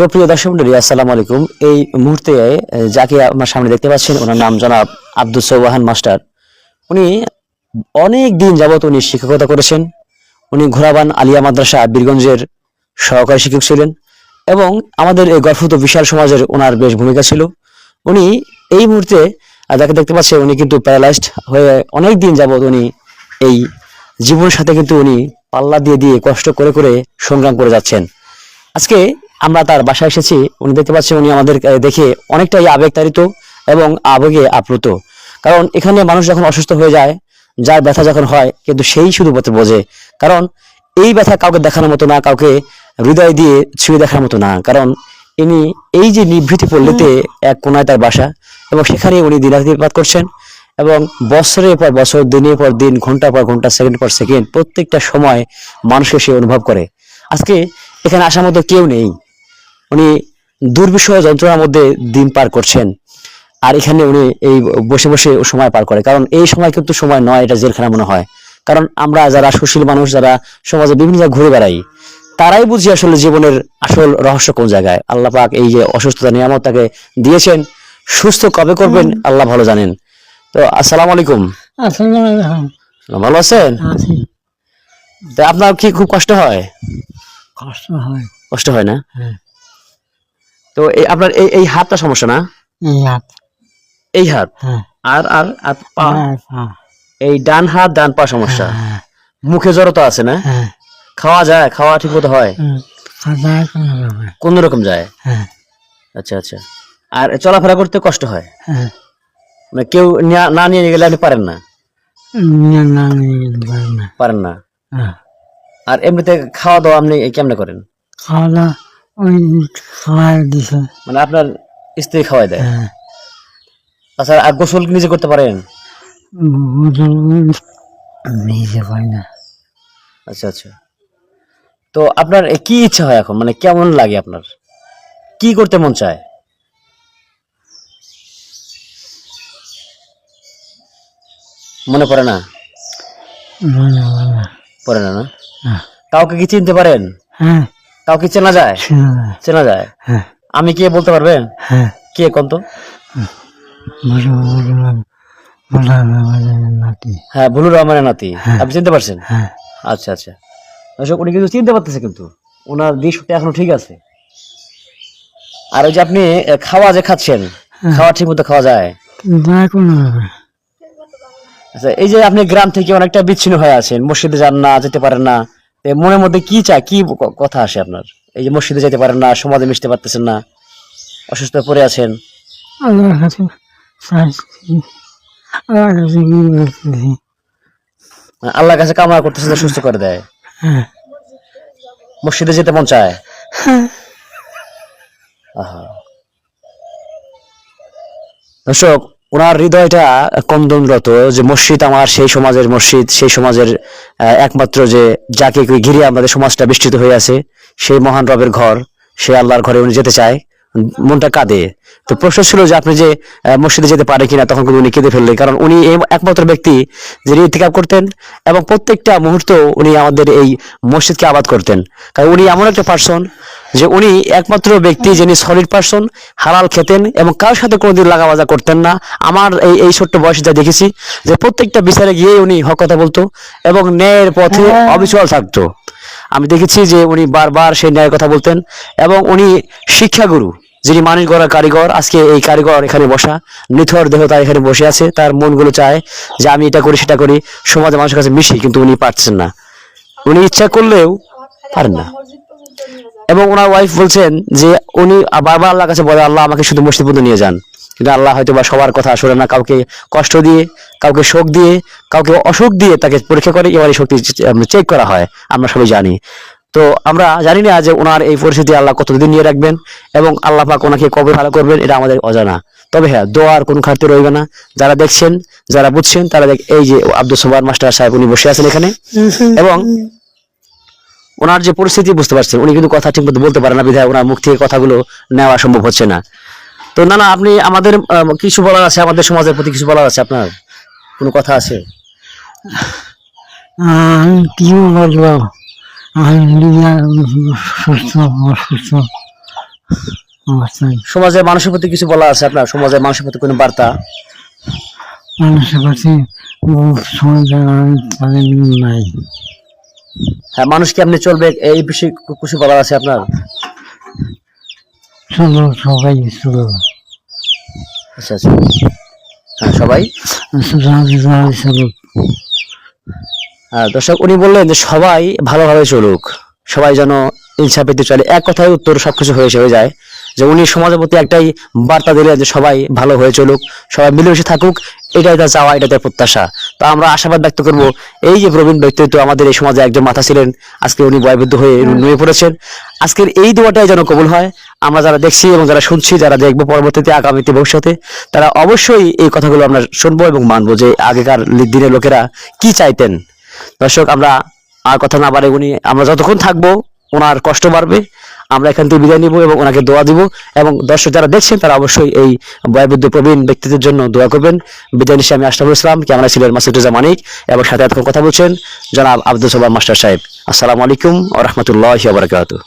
সুপ্রিয় দর্শক মন্ডলী, আসসালামু আলাইকুম। এই মুহূর্তে যাকে আমার সামনে দেখতে পাচ্ছেন, ওনার নাম জনাব আব্দুল সৌবাহান মাস্টার। উনি অনেক দিন যাবত উনি শিক্ষকতা করেছেন। উনি ঘোরাবান আলিয়া মাদ্রাসা বীরগঞ্জের সহকারী শিক্ষক ছিলেন এবং আমাদের এই গর্ভত বিশাল সমাজের ওনার বেশ ভূমিকা ছিল। উনি এই মুহূর্তে যাকে দেখতে পাচ্ছেন, উনি কিন্তু প্যারালাইজড হয়ে অনেক দিন যাবত উনি এই জীবনের সাথে কিন্তু উনি পাল্লা দিয়ে দিয়ে কষ্ট করে করে সংগ্রাম করে যাচ্ছেন। আজকে আমরা তার বাসায় এসেছি। উনি দেখতে পাচ্ছেন, উনি আমাদের দেখে অনেকটাই আবেগতাড়িত এবং আবেগে আপ্লুত। কারণ এখানে মানুষ যখন অসুস্থ হয়ে যায়, যার ব্যথা যখন হয়, কিন্তু সেই শুধু পথে বোঝে। কারণ এই ব্যথা কাউকে দেখানোর মতো না, কাউকে হৃদয় দিয়ে ছুঁয়ে দেখার মতো না। কারণ ইনি এই যে নিভৃতি পল্লীতে এক কোনায় তার বাসা, এবং সেখানে উনি দিনাতিপাত করছেন, এবং বছরের পর বছর, দিনের পর দিন, ঘণ্টা পর ঘণ্টা, সেকেন্ড পর সেকেন্ড, প্রত্যেকটা সময় মানুষকে সে অনুভব করে। আজকে এখানে আসার মতো কেউ নেই। উনি দুর্বিষহ যন্ত্রণার মধ্যে দিন পার করছেন। আর এখানে উনি এই বসে বসে সময় পার করে। কারণ এই সময় কিন্তু সময় নয় এটা জেলখানা মনে হয়। কারণ আমরা যারা সুশীল মানুষ যারা সমাজে বিভিন্ন জায়গায় ঘুরে বেড়াই তারাই বুঝি আসলে জীবনের আসল রহস্য কোন জায়গায়। আল্লাহ পাক এই যে অসুস্থতা নিয়ামত তাকে দিয়েছেন। সুস্থ কবে করবেন আল্লাহ ভালো জানেন। তো আসসালামু আলাইকুম। ভালো আছেন? আপনার কি খুব কষ্ট হয়? কষ্ট হয়। কষ্ট হয় না? হ্যাঁ। তো এই আপনার এই এই হাতটা সমস্যা না? এই হাত। এই হাত? হ্যাঁ। আর আর আর পা? হ্যাঁ, এই ডান হাত ডান পা সমস্যা। হ্যাঁ, মুখে জড়তা আছে না? হ্যাঁ, খাওয়া যায় খাওয়া ঠিক মতো হয় কোনো রকম যায়? আচ্ছা আচ্ছা। আর চলাফেরা করতে কষ্ট হয়? মানে কেউ না নিয়ে গেলে আপনি পারেন না। পারেন না। আর এমনিতে খাওয়া দাওয়া আপনি কেমনে করেন? খাওয়া দাওয়া ওই খাওয়াই দিছে। মানে আপনার স্ত্রী খাওয়াই দেয়? হ্যাঁ, আচ্ছা আর গোসল নিজে করতে পারেন? নিতে পারি না। আচ্ছা আচ্ছা। তো আপনার কি ইচ্ছা হয় এখন? মানে কেমন লাগে আপনার? কি করতে মন চায়? মনে পড়ে না। পড়ে না না? হ্যাঁ, কাউকে কি চিনতে পারেন? হ্যাঁ। কাউকে চেনা যায়? চেনা যায়। হ্যাঁ। আমি কে বলতে পারবেন? হ্যাঁ। কে কোন তো হ্যাঁ ভুলুর রহমানের নাতি। হ্যাঁ। আপনি চিনতে পারছেন? আচ্ছা আচ্ছা। দর্শক উনি কিন্তু চিনতে পারতেছে কিন্তু। ওনার দৃশ্যটা এখনও ঠিক আছে। আর ওই যে আপনি খাওয়া যে খাচ্ছেন খাওয়া ঠিক মতো খাওয়া যায়? কোনো আচ্ছা এই যে আপনি গ্রাম থেকে অনেকটা বিচ্ছিন্ন হয়ে আছেন মসজিদে যান না যেতে পারেন না মনের মধ্যে কি চায়? কি কথা আসে আপনার? এই যে মসজিদে যেতে পারেন না সমাজে মিশতে পারতেছেন না অসুস্থ হয়ে পড়ে আছেন। আল্লাহর কাছে চাইছি আল্লাহর কাছে কামনা করতেছেন যে সুস্থ করে দেয়। হ্যাঁ। মসজিদে যেতে মন চায়? হ্যাঁ। দর্শক ওনার হৃদয়টা কন্দনরত যে মসজিদ আমার, সেই সমাজের মসজিদ, সেই সমাজের একমাত্র যে যাকে ঘিরে আমাদের সমাজটা বিস্তৃত হয়ে আছে, সেই মহান রবের ঘর, সে আল্লাহর ঘরে উনি যেতে চায়। মনটা কাঁদে। তো প্রশ্ন ছিল যে আপনি যে মসজিদে যেতে পারে কিনা তখন কিন্তু উনি কেঁদে ফেললেন। কারণ উনি একমাত্র ব্যক্তি যিনি ইতিকাপ করতেন এবং প্রত্যেকটা মুহূর্ত উনি আমাদের এই মসজিদকে আবাদ করতেন। কারণ উনি এমন একটা পার্সন যে উনি একমাত্র ব্যক্তি যিনি সলিড পার্সন হালাল খেতেন এবং কারোর সাথে কোনোদিন লাগাবাজা করতেন না। আমার এই এই ছোট্ট বয়সে যা দেখেছি যে প্রত্যেকটা বিচারে গিয়ে উনি হক কথা বলতো এবং ন্যায়ের পথে অবিচল থাকতো। আমি দেখেছি যে উনি বারবার সেই ন্যায়ের কথা বলতেন এবং উনি শিক্ষাগুরু, যিনি মানুষ গড়ার কারিগর, আজকে এই কারিগর এখানে বসা, নিথর দেহ তার এখানে বসে আছে, তার মনগুলো চায় যে আমি এটা করি, সেটা করি সমাজে মানুষের কাছে মিশি, কিন্তু উনি পারছেন না। উনি ইচ্ছা করলেও পারেন না। এবং ওনার ওয়াইফ বলছেন যে উনি বারবার আল্লাহর কাছে বলে, আল্লাহ আমাকে শুধু মসজিদ পর্যন্ত নিয়ে যান। কিন্তু আল্লাহ হয়তো বা সবার কথা শোনে না, কাউকে কষ্ট দিয়ে, কাউকে শোক দিয়ে, কাউকে অসুখ দিয়ে তাকে পরীক্ষা করে, এবার শক্তি চেক করা হয়, আমরা সবাই জানি। তো আমরা জানি না যে ওনার এই পরিস্থিতি আল্লাহ কতদিন নিয়ে রাখবেন এবং আল্লাহ পাক ওনাকে কবে ভালো করবেন, এটা আমাদের অজানা। তবে হ্যাঁ দোয়ার কোনো ঘাটতি রইবে না। যারা দেখছেন, যারা বুঝছেন, তারা দেখ, এই যে আব্দুল সোবান মাস্টার সাহেব উনি বসে আছেন এখানে। এবং ওনার যে পরিস্থিতি বুঝতে পারছেন, উনি কিন্তু কথা ঠিক মতো বলতে পারেন না, বিধায় ওনার মুখ থেকে কথাগুলো নেওয়া সম্ভব হচ্ছে না। তো না না আপনি আমাদের কিছু বলার আছে? আমাদের সমাজের প্রতি কিছু বলার আছে আপনার? কোনো কথা আছে? কি বলব? সমাজের মানুষের প্রতি কিছু বলা আছে আপনার? সমাজের মানুষের প্রতি কোনো বার্তা? মানুষের তাদের নাই। হ্যাঁ মানুষ কি আপনি চলবে? এই বিষয়ে কিছু বলার আছে আপনার? সবাই চলো আচ্ছা আচ্ছা। হ্যাঁ সবাই? চলো হ্যাঁ, দর্শক উনি বললেন যে সবাই ভালোভাবে চলুক। সবাই যেন ইচ্ছা পেতে চলে। এক কথায় উত্তর সবকিছু হয়ে হয়ে যায়। যে উনি সমাজের প্রতি একটাই বার্তা দিলেন যে সবাই ভালো হয়ে চলুক, সবাই মিলেমিশে থাকুক, এটাই তার চাওয়া, এটাই তার প্রত্যাশা। তো আমরা আশাবাদ ব্যক্ত করব, এই যে প্রবীণ ব্যক্তিত্ব আমাদের এই সমাজে একজন মাথা ছিলেন, আজকে উনি বয়বদ্ধ হয়ে নুয়ে পড়েছেন। আজকের এই দোয়াটাই যেন কবুল হয়, আমরা যারা দেখছি এবং যারা শুনছি, যারা দেখব পরবর্তীতে, আগামীতে, ভবিষ্যতে, তারা অবশ্যই এই কথাগুলো আমরা শুনব এবং মানবো যে আগেকার দিনের লোকেরা কি চাইতেন। দর্শক, আমরা আর কথা না বাড়ে উনি, আমরা যতক্ষণ থাকব, ওনার কষ্ট বাড়বে। আমরা এখান থেকে বিদায় নিব এবং ওনাকে দোয়া দিব এবং দর্শক যারা দেখছেন, তারা অবশ্যই এই বয়বৃদ্ধ প্রবীণ ব্যক্তিদের জন্য দোয়া করবেন। বিদায় নিশ্চয় আমি আশরাফুল ইসলাম, ক্যামেরা ছিলেন মাসুদুজা মানিক এবং সাথে এতক্ষণ কথা বলছেন জনাব আব্দুল সালাম মাস্টার সাহেব। আসসালামু আলাইকুম ও রহমতুল্লাহ বারকাতুহ।